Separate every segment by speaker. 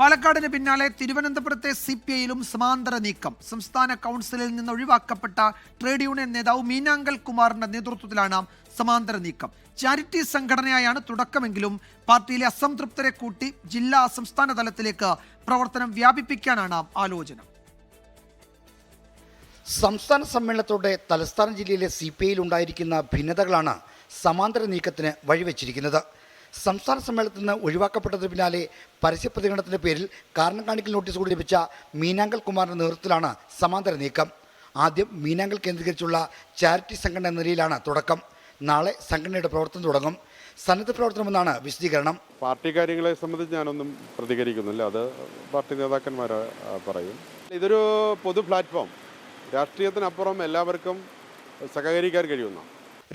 Speaker 1: പാലക്കാടിന് പിന്നാലെ തിരുവനന്തപുരത്തെ C P ഐയിലും സമാന്തര നീക്കം. സംസ്ഥാന കൗൺസിലിൽ നിന്ന് ഒഴിവാക്കപ്പെട്ട ട്രേഡ് യൂണിയൻ നേതാവ് മീനാങ്കൽ കുമാറിന്റെ നേതൃത്വത്തിലാണ് സമാന്തര നീക്കം. ചാരിറ്റി സംഘടനയായാണ് തുടക്കമെങ്കിലും പാർട്ടിയിലെ അസംതൃപ്തരെ കൂട്ടി ജില്ലാ സംസ്ഥാന തലത്തിലേക്ക് പ്രവർത്തനം വ്യാപിപ്പിക്കാനാണ് ആലോചന.
Speaker 2: സംസ്ഥാന സമ്മേളനത്തോടെ തലസ്ഥാന ജില്ലയിലെ സി പി ഐയിൽ ഉണ്ടായിരിക്കുന്ന ഭിന്നതകളാണ് സമാന്തര നീക്കത്തിന് വഴിവെച്ചിരിക്കുന്നത്. സംസ്ഥാന സമ്മേളനത്തിൽ നിന്ന് ഒഴിവാക്കപ്പെട്ടതിന് പിന്നാലെ പരസ്യ പ്രതികരണത്തിന്റെ പേരിൽ കാരണം കാണിക്കൽ നോട്ടീസ് കൂടി ലഭിച്ച മീനാങ്കൽ കുമാറിന്റെ നേതൃത്വത്തിലാണ് സമാന്തര നീക്കം. ആദ്യം മീനാങ്കൽ കേന്ദ്രീകരിച്ചുള്ള ചാരിറ്റി സംഘടന എന്ന നിലയിലാണ് തുടക്കം. നാളെ സംഘടനയുടെ പ്രവർത്തനം തുടങ്ങും. സന്നദ്ധ പ്രവർത്തനമെന്നാണ് വിശദീകരണം.
Speaker 3: പാർട്ടി കാര്യങ്ങളെ സംബന്ധിച്ച് ഞാനൊന്നും പ്രതികരിക്കുന്നില്ല. അത് പാർട്ടി നേതാക്കന്മാർ പറയും. ഇതൊരു പൊതു പ്ലാറ്റ്ഫോം. രാഷ്ട്രീയത്തിനപ്പുറം എല്ലാവർക്കും സഹകരിക്കാൻ കഴിയുന്ന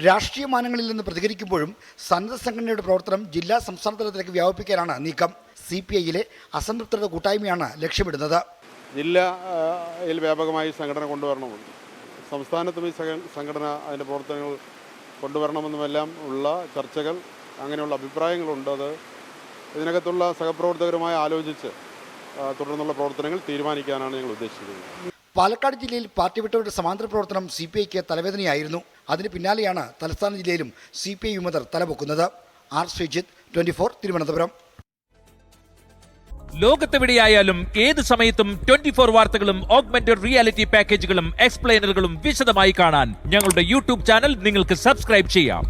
Speaker 2: രാഷ്ട്രീയ മാനങ്ങളിൽ നിന്ന് പ്രതികരിക്കുമ്പോഴും സന്നദ്ധ സംഘടനയുടെ പ്രവർത്തനം ജില്ലാ സംസ്ഥാന തലത്തിലേക്ക് വ്യാപിപ്പിക്കാനാണ് നീക്കം. സി പി ഐയിലെ അസംതൃപ്തരുടെ കൂട്ടായ്മയാണ് ലക്ഷ്യമിടുന്നത്.
Speaker 3: ജില്ലയിൽ വ്യാപകമായി സംഘടന കൊണ്ടുവരണമെന്നും. സംസ്ഥാനത്തും ഈ സംഘടന അതിന്റെ പ്രവർത്തനങ്ങൾ കൊണ്ടുവരണമെന്നുമെല്ലാം ഉള്ള ചർച്ചകൾ അങ്ങനെയുള്ള അഭിപ്രായങ്ങളുണ്ട്. അത് ഇതിനകത്തുള്ള സഹപ്രവർത്തകരുമായി ആലോചിച്ച് തുടർന്നുള്ള പ്രവർത്തനങ്ങൾ തീരുമാനിക്കാനാണ് ഞങ്ങൾ ഉദ്ദേശിക്കുന്നത്
Speaker 2: പാലക്കാട് ജില്ലയിൽ പാർട്ടി വിട്ടവരുടെ സമാന്തര പ്രവർത്തനം സി പി ഐക്ക് തലവേദനയായിരുന്നു. അതിന് പിന്നാലെയാണ് തലസ്ഥാന ജില്ലയിലും സി പി ഐ വിമതർ തലപൊക്കുന്നത്. R Sreejith twenty four Thiruvananthapuram.
Speaker 4: ലോകത്തെവിടെയായാലും ഏത് സമയത്തും ട്വന്റി ഫോർ വാർത്തകളും ഓഗ്മെന്റഡ് റിയാലിറ്റി പാക്കേജുകളും എക്സ്പ്ലെയിനറുകളും വിശദമായി കാണാൻ ഞങ്ങളുടെ യൂട്യൂബ് ചാനൽ നിങ്ങൾക്ക് സബ്സ്ക്രൈബ് ചെയ്യാം.